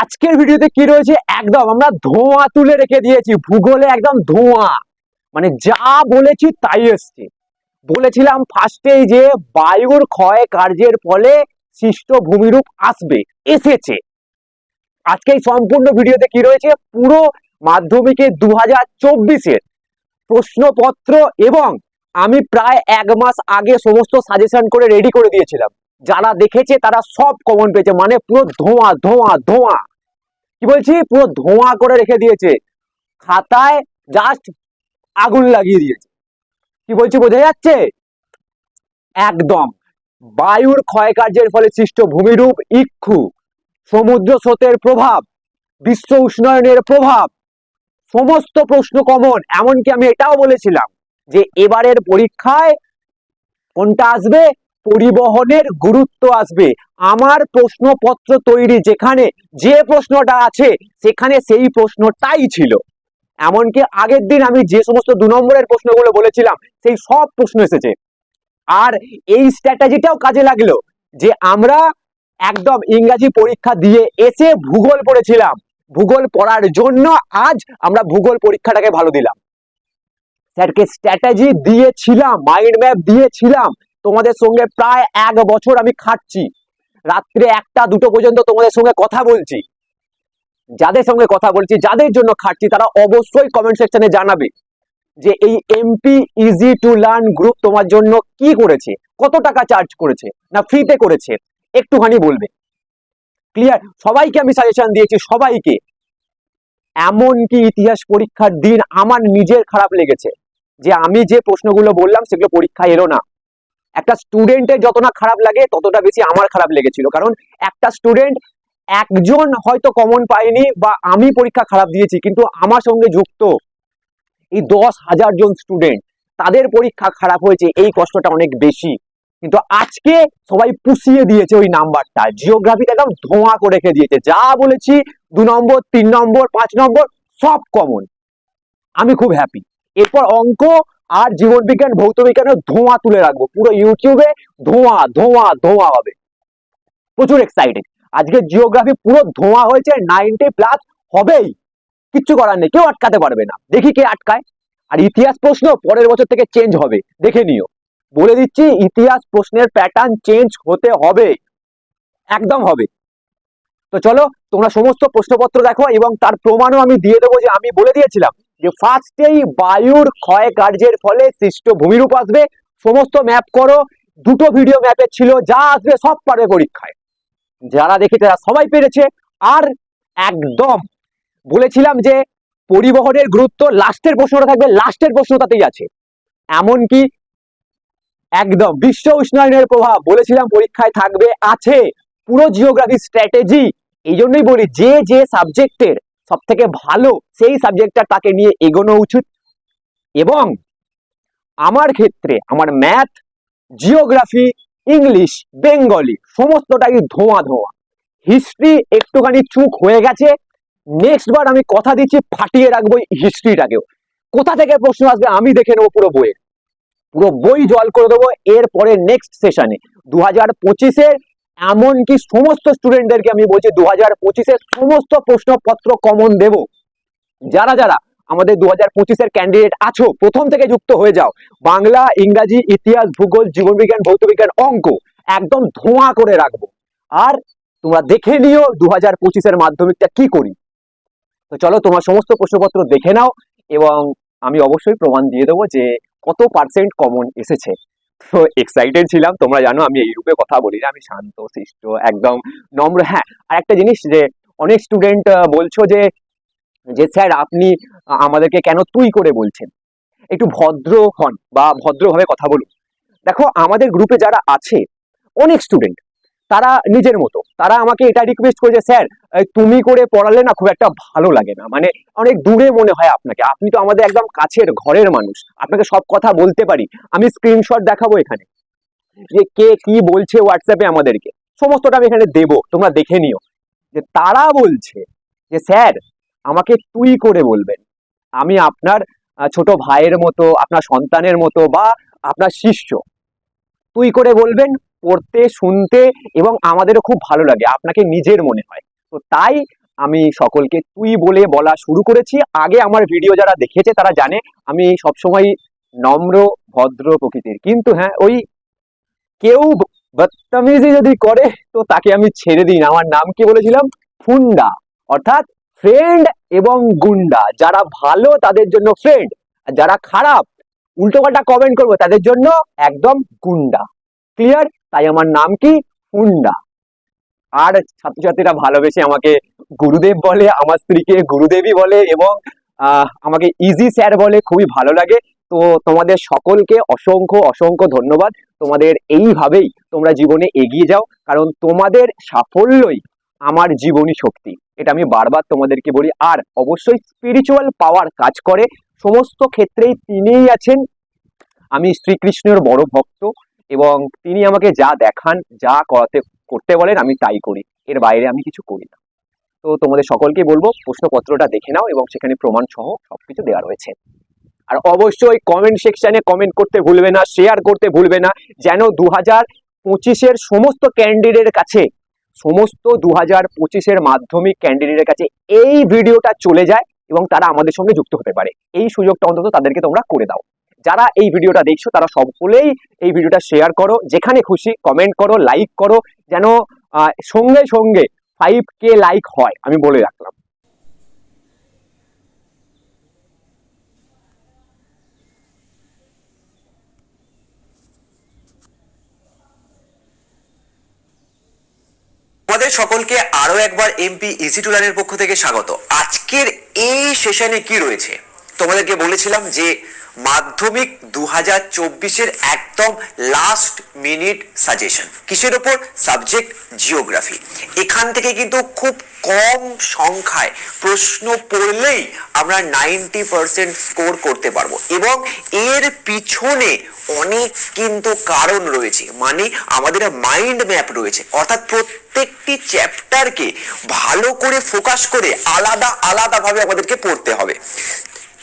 আজকের ভিডিওতে কি রয়েছে? একদম আমরা ধোঁয়া তুলে রেখে দিয়েছি, ভূগোলে একদম ধোঁয়া। মানে যা বলেছি তাই এসছে। বলেছিলাম ফার্স্টেই যে বায়ুর ক্ষয় কার্যের ফলে সৃষ্ট ভূমিরূপ আসবে, এসেছে। আজকে এই সম্পূর্ণ ভিডিওতে কি রয়েছে? পুরো মাধ্যমিকে দু হাজার চব্বিশের প্রশ্নপত্র এবং আমি প্রায় এক মাস আগে সমস্ত সাজেশন করে রেডি করে দিয়েছিলাম। যারা দেখেছে তারা সব কমন পেয়েছে মানে পুরো ধোঁয়া ধোঁয়া ধোঁয়া। কি বলছি? পুরো ধোঁয়া করে রেখে দিয়েছে। খাতায় জাস্ট আগুন লাগিয়ে দিয়েছে। কি বলছি, বোঝা যাচ্ছে? একদম। বায়ুর ক্ষয়কার্যের ফলে সৃষ্ট ভূমিরূপ ইক্ষু, সমুদ্র স্রোতের প্রভাব, বিশ্ব উষ্ণায়নের প্রভাব, সমস্ত প্রশ্ন কমন। এমনকি আমি এটাও বলেছিলাম যে এবারের পরীক্ষায় কোনটা আসবে? পরিবহনের গুরুত্ব আসবে। আমার প্রশ্নপত্র তৈরি যেখানে যে প্রশ্নটা আছে, সেখানে সেই প্রশ্নটাই ছিল। এমনকি আগের দিন আমি যে সমস্ত দু নম্বরের প্রশ্নগুলো বলেছিলাম, সেই সব প্রশ্ন এসেছে। আর এই স্ট্র্যাটেজিটাও কাজে লাগল যে আমরা একদম ইংরাজি পরীক্ষা দিয়ে এসে ভূগোল পড়েছিলাম। ভূগোল পড়ার জন্য আজ আমরা ভূগোল পরীক্ষাটাকে ভালো দিলাম। স্যারকে স্ট্র্যাটেজি দিয়েছিলাম, মাইন্ড ম্যাপ দিয়েছিলাম তোমাদের সঙ্গে প্রায় এক বছর আমি খাটছি। রাত্রে একটা, দুটো পর্যন্ত তোমাদের সঙ্গে কথা বলছি। যাদের সঙ্গে কথা বলছি, যাদের জন্য খাটছি, তারা অবশ্যই কমেন্ট সেকশনে জানাবে যে এই MP easy to learn group তোমার জন্য কি করেছে, কত টাকা চার্জ করেছে, না ফ্রিতে করেছে, একটুখানি বলবে। ক্লিয়ার সবাইকে আমি সাজেশন দিয়েছি, সবাইকে। এমনকি ইতিহাস পরীক্ষার দিন আমার নিজের খারাপ লেগেছে, যে আমি যে প্রশ্নগুলো বললাম, সেগুলো পরীক্ষায় এলো না। একটা স্টুডেন্টের যত না খারাপ লাগে, ততটা বেশি আমার খারাপ লেগেছিল। কারণ একটা স্টুডেন্ট একজন হয়তো কমন পায়নি বা আমি পরীক্ষা খারাপ দিয়েছি, কিন্তু আমার সঙ্গে যুক্ত এই দশ হাজার জন স্টুডেন্ট তাদের পরীক্ষা খারাপ হয়েছে, এই কষ্টটা অনেক বেশি। কিন্তু আজকে সবাই পুষিয়ে দিয়েছে ওই নাম্বারটা। জিওগ্রাফিতে একদম ধোঁয়া করে রেখে দিয়েছে। যা বলেছি, দু নম্বর, তিন নম্বর, পাঁচ নম্বর, সব কমন আমি খুব হ্যাপি এরপর অঙ্ক আর জীবন বিজ্ঞান, ভৌত বিজ্ঞানের ধোঁয়া তুলে রাখব। পুরো ইউটিউবে ধোঁয়া ধোঁয়া ধোঁয়া হবে। প্রচুর এক্সাইটেড আজকে জিওগ্রাফি পুরো ধোঁয়া হয়েছে নাইনটি প্লাস হবেই। কিচ্ছু করার নেই, কেউ আটকাতে পারবে না। দেখি কে আটকায়। আর ইতিহাস প্রশ্ন পরের বছর থেকে চেঞ্জ হবে, দেখে নিও। বলে দিচ্ছি, ইতিহাস প্রশ্নের প্যাটার্ন চেঞ্জ হতে হবে। একদম হবে। তো চলো, তোমরা সমস্ত প্রশ্নপত্র দেখো এবং তার প্রমাণও আমি দিয়ে দেবো যে আমি বলে দিয়েছিলাম। যে ফার্স্টেই বায়ুর ক্ষয় কার্যের ফলে সৃষ্ট ভূমিরূপ আসবে। সমস্ত ম্যাপ করো, দুটো ভিডিও ম্যাপে ছিল, যা আসবে সব পারবে পরীক্ষায়। যারা দেখেছে তারা সবাই পেরেছে। আর একদম বলেছিলাম যে পরিবহনের গুরুত্ব লাস্টের প্রশ্নটা থাকবে লাস্টের প্রশ্নটাতেই আছে। এমনকি একদম বিশ্ব উষ্ণায়নের প্রভাব বলেছিলাম পরীক্ষায় থাকবে, আছে। পুরো জিওগ্রাফি স্ট্র্যাটেজি এই জন্যই বলি, যে যে সাবজেক্টের সব থেকে ভালো সেই সাবজেক্টটা তাকে নিয়ে এগোনো উচিত। এবং আমার ক্ষেত্রে আমার ম্যাথ জিওগ্রাফি ইংলিশ বেঙ্গলি সমস্তটাই ধোঁয়া ধোঁয়া হিস্ট্রি একটুখানি চুক হয়ে গেছে। নেক্সট বার আমি কথা দিচ্ছি, ফাটিয়ে রাখব হিস্ট্রিটাকেও কোথা থেকে প্রশ্ন আসবে আমি দেখে নেব পুরো বইয়ের পুরো বই জল করে দেবো। এরপরে নেক্সট সেশনে দু হাজার পঁচিশের এমনকি সমস্ত স্টুডেন্টদেরকে আমি বলছি দু হাজার পঁচিশের সমস্ত প্রশ্নপত্র কমন দেব। যারা যারা আমাদের দু হাজার পঁচিশের ক্যান্ডিডেট আছো, প্রথম থেকে যুক্ত হয়ে যাও। বাংলা, ইংরাজি, ইতিহাস, ভূগোল, জীবনবিজ্ঞান, ভৌতবিজ্ঞান, অঙ্ক একদম ধোঁয়া করে রাখব। আর তোমরা দেখে নিও দু হাজার পঁচিশের মাধ্যমিকটা কি করি। তো চলো তোমার সমস্ত প্রশ্নপত্র দেখে নাও এবং আমি অবশ্যই প্রমাণ দিয়ে দেবো যে কত পার্সেন্ট কমন এসেছে। তো এক্সাইটেড ছিলাম। তোমরা জানো আমি এই রূপে কথা বলি না, আমি শান্ত শিষ্ট একদম নম্র। হ্যাঁ আর একটা জিনিস যে অনেক স্টুডেন্ট বলছো যে যে স্যার আপনি আমাদেরকে কেন তুই করে বলছেন? একটু ভদ্র হন বা ভদ্রভাবে কথা বলুন। দেখো, আমাদের গ্রুপে যারা আছে, অনেক স্টুডেন্ট তারা নিজের মতো। তারা আমাকে এটা রিকোয়েস্ট করেছে, স্যার তুমি করে পড়ালে না খুব একটা ভালো লাগে না। মানে অনেক দূরে মনে হয় আপনাকে। আপনি তো আমাদের একদম কাছের ঘরের মানুষ। আপনাকে সব কথা বলতে পারি। আমি স্ক্রিনশট দেখাবো এখানে। যে কে কি বলছে হোয়াটসঅ্যাপে আমাদেরকে। সমস্তটা আমি এখানে দেবো। তোমরা দেখে নিও। যে তারা বলছে যে, স্যার, আমাকে তুই করে বলবেন। আমি আপনার ছোট ভাইয়ের মতো, আপনার সন্তানের মতো বা আপনার শিষ্য। তুই করে বলবেন পড়তে, শুনতে এবং আমাদেরও খুব ভালো লাগে, আপনাকে নিজের মনে হয়। তো তাই আমি সকলকে তুই বলে বলা শুরু করেছি। আগে আমার ভিডিও যারা দেখেছে তারা জানে, আমি সবসময় নম্র, ভদ্র প্রকৃতির। কিন্তু হ্যাঁ ওই কেউ বদতমিজি যদি করে, তো তাকে আমি ছেড়ে দিই না। আমার নাম কি বলেছিলাম? ফুন্ডা। অর্থাৎ ফ্রেন্ড এবং গুন্ডা। যারা ভালো, তাদের জন্য ফ্রেন্ড আর যারা খারাপ, উল্টোপাল্টা কমেন্ট করব, তাদের জন্য একদম গুন্ডা। ক্লিয়ার তাই আমার নাম কি? ফুন্ডা আর ছাত্রছাত্রীরা ভালোবেসে আমাকে গুরুদেব বলে, আমার স্ত্রীকে গুরুদেবী বলে এবং আমাকে ইজি স্যার বলে, খুবই ভালো লাগে। তো তোমাদের সকলকে অসংখ্য অসংখ্য ধন্যবাদ। তোমাদের এইভাবেই তোমরা জীবনে এগিয়ে যাও, কারণ তোমাদের সাফল্যই আমার জীবনী শক্তি। এটা আমি বারবার তোমাদেরকে বলি। আর অবশ্যই স্পিরিচুয়াল পাওয়ার কাজ করে। সমস্ত ক্ষেত্রেই তিনিই আছেন। আমি শ্রীকৃষ্ণের বড় ভক্ত। এবং তিনি আমাকে যা দেখান, যা করাতে, করতে বলেন, আমি তাই করি। এর বাইরে আমি কিছু করি না। তো তোমাদের সকলকে বলব, প্রশ্নপত্রটা দেখে নাও এবং সেখানে প্রমাণ সহ সবকিছু দেওয়া রয়েছে। আর অবশ্যই কমেন্ট সেকশনে কমেন্ট করতে ভুলবে না শেয়ার করতে ভুলবে না, যেন দু হাজার পঁচিশের সমস্ত ক্যান্ডিডেটের কাছে, সমস্ত দু হাজার পঁচিশের মাধ্যমিক ক্যান্ডিডেটের কাছে এই ভিডিওটা চলে যায় এবং তারা আমাদের সঙ্গে যুক্ত হতে পারে। এই সুযোগটা অন্তত তাদেরকে তোমরা করে দাও। যারা এই ভিডিওটা দেখছ, তারা সকলেই এই ভিডিওটা শেয়ার করো, যেখানে খুশি কমেন্ট করো লাইক করো, যেন সঙ্গে সঙ্গে ফাইভ কে লাইক হয়, আমি বলে রাখলাম। তোমাদের সকলকে আরও একবার এমপি ইজি টুলারের পক্ষ থেকে স্বাগত। আজকের এই সেশনে কি রয়েছে? তোমাদেরকে বলেছিলাম যে মাধ্যমিক দু হাজার চব্বিশের একদম লাস্ট মিনিট সাজেশন কিসের ওপর? সাবজেক্ট জিওগ্রাফি এখান থেকে কিন্তু খুব কম সংখ্যায় প্রশ্ন পড়লেই আমরা নাইনটি পার্সেন্ট স্কোর করতে পারব। এবং এর পিছনে অনেক কিন্তু কারণ রয়েছে। মানে আমাদের মাইন্ড ম্যাপ রয়েছে। অর্থাৎ প্রত্যেকটি চ্যাপ্টারকে ভালো করে ফোকাস করে আলাদা, আলাদাভাবে আমাদেরকে পড়তে হবে।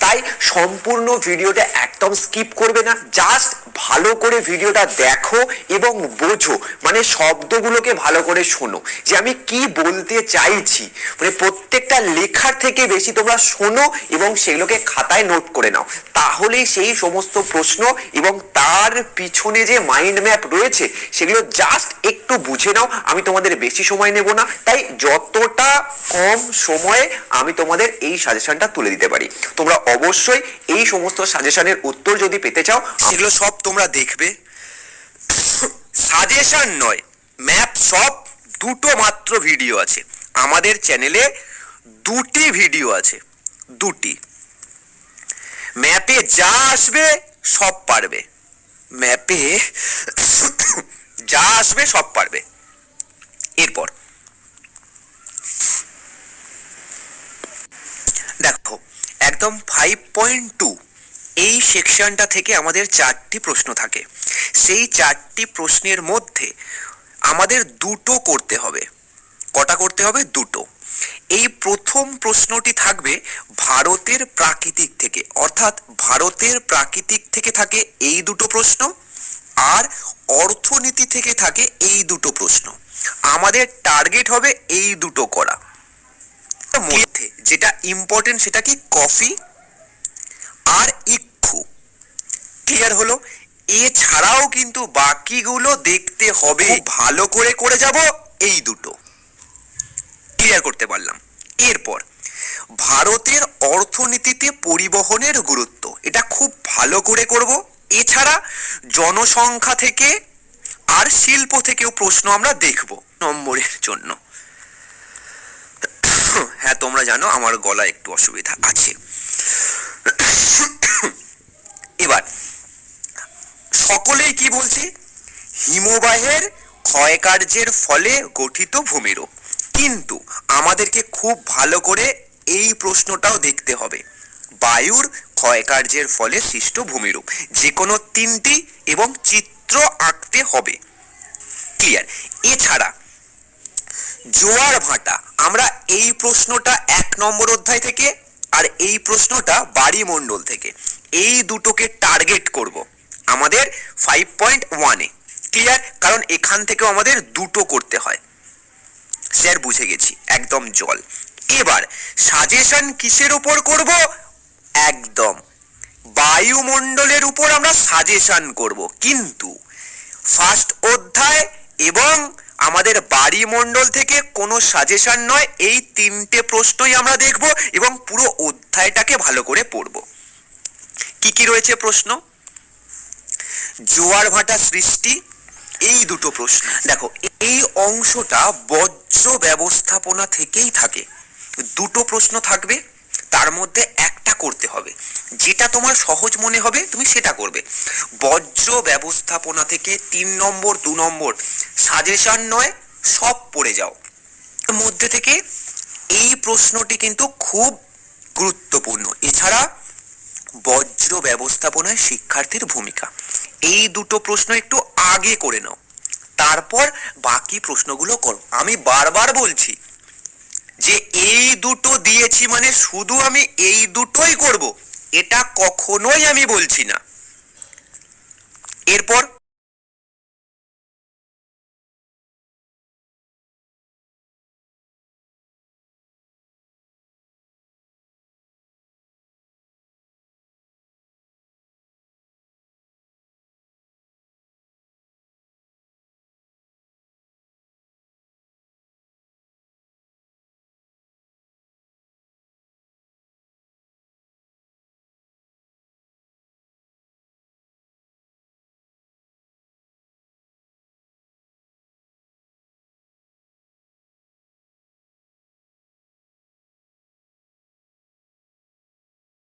তাই সম্পূর্ণ ভিডিওটা একদম স্কিপ করবে না। জাস্ট ভালো করে ভিডিওটা দেখো এবং বোঝো। মানে শব্দগুলোকে ভালো করে শোনো। যে আমি কি বলতে চাইছি। মানে প্রত্যেকটা লেখার থেকে বেশি তোমরা শোনো এবং সেগুলোকে খাতায় নোট করে নাও। তাহলেই সেই সমস্ত প্রশ্ন এবং তার পিছনে যে মাইন্ড ম্যাপ রয়েছে, সেগুলো জাস্ট একটু বুঝে নাও। আমি তোমাদের বেশি সময় নেব না। তাই যতটা কম সময়ে আমি তোমাদের এই সাজেশনটা তুলে দিতে পারি। তোমরা অবশ্যই এই সমস্ত সাজেশনের উত্তর যদি পেতে চাও সেগুলো সব তোমরা দেখবে। সাজেশন নয় ম্যাপ সব দুটো মাত্র ভিডিও আছে। আমাদের চ্যানেলে দুটি ভিডিও আছে দুটি। ম্যাপে যা আসবে সব পারবে। ম্যাপে যা আসবে সব পারবে। এরপর। দেখো একদম ফাইভ পয়েন্ট টু এই সেকশনটা থেকে আমাদের চারটি প্রশ্ন থাকে। সেই চারটি প্রশ্নের মধ্যে আমাদের দুটো করতে হবে। কটা করতে হবে? দুটো। এই প্রথম প্রশ্নটি থাকবে ভারতের প্রাকৃতিক থেকে। অর্থাৎ ভারতের প্রাকৃতিক থেকে থাকে এই দুটো প্রশ্ন আর অর্থনীতি থেকে থাকে এই দুটো প্রশ্ন। আমাদের টার্গেট হবে এই দুটো করা। যেটা ইম্পর্টেন্ট সেটা কি? কফি আর ইক্ষু। ক্লিয়ার হলো? এছাড়াও কিন্তু বাকিগুলো দেখতে হবে। ভালো করে করে যাব এই দুটো। ক্লিয়ার করতে পারলাম। এরপর, ভারতের অর্থনীতিতে পরিবহনের গুরুত্ব। এটা খুব ভালো করে করব। এছাড়া জনসংখ্যা থেকে আর শিল্প থেকেও প্রশ্ন আমরা দেখব নম্বরের জন্য। তোমরা জানো আমার গলা একটু অসুবিধা আছে। এবার, সকলেই কি বলছি? হিমবাহের ক্ষয়কার্যের ফলে গঠিত ভূমিরূপ। কিন্তু আমাদেরকে খুব ভালো করে এই প্রশ্নটাও দেখতে হবে। বায়ুর ক্ষয়কার্যের ফলে সৃষ্ট ভূমিরূপ, যে কোনো তিনটি এবং চিত্র আঁকতে হবে। ক্লিয়ার? এছাড়া জোয়ার ভাটা। আমরা এই প্রশ্নটা এক নম্বর অধ্যায় থেকে আর এই প্রশ্নটা বাড়িমণ্ডল থেকে। এই দুটোকে টার্গেট করব। আমাদের ফাইভ পয়েন্ট ওয়ানে ক্লিয়ার কারণ এখান থেকেও আমাদের দুটো করতে হয়। স্যার বুঝে গেছি। একদম জল। এবার সাজেশন কিসের উপর করব? একদম। বায়ুমণ্ডলের উপর আমরা সাজেশন করব। কিন্তু ফার্স্ট অধ্যায় এবং আমাদের বাড়ি বাড়িমণ্ডল থেকে কোনো সাজেশন নয়। এই তিনটে প্রশ্নই আমরা দেখব এবং পুরো অধ্যায়টাকে ভালো করে পড়ব। কি কি রয়েছে প্রশ্ন? জোয়ার ভাটা সৃষ্টি, এই দুটো প্রশ্ন। দেখো, এই অংশটা বজ্র ব্যবস্থাপনা থেকেই থাকে। দুটো প্রশ্ন থাকবে। তার মধ্যে একটা করতে হবে। যেটা তোমার সহজ মনে হবে, তুমি সেটা করবে। বজ্র ব্যবস্থাপনা থেকে তিন নম্বর, দু নম্বর, সাজেশন নয়, সব পড়ে যাও। মধ্যে থেকে এই প্রশ্নটি কিন্তু খুব গুরুত্বপূর্ণ। এছাড়া বজ্র ব্যবস্থাপনায় শিক্ষার্থীর ভূমিকা। এই দুটো প্রশ্ন একটু আগে করে নাও। তারপর বাকি প্রশ্নগুলো করো। আমি বারবার বলছি যে এই দুটো দিয়েছি মানে শুধু আমি এই দুটোই করব, এটা কখনোই আমি বলছি না। এরপর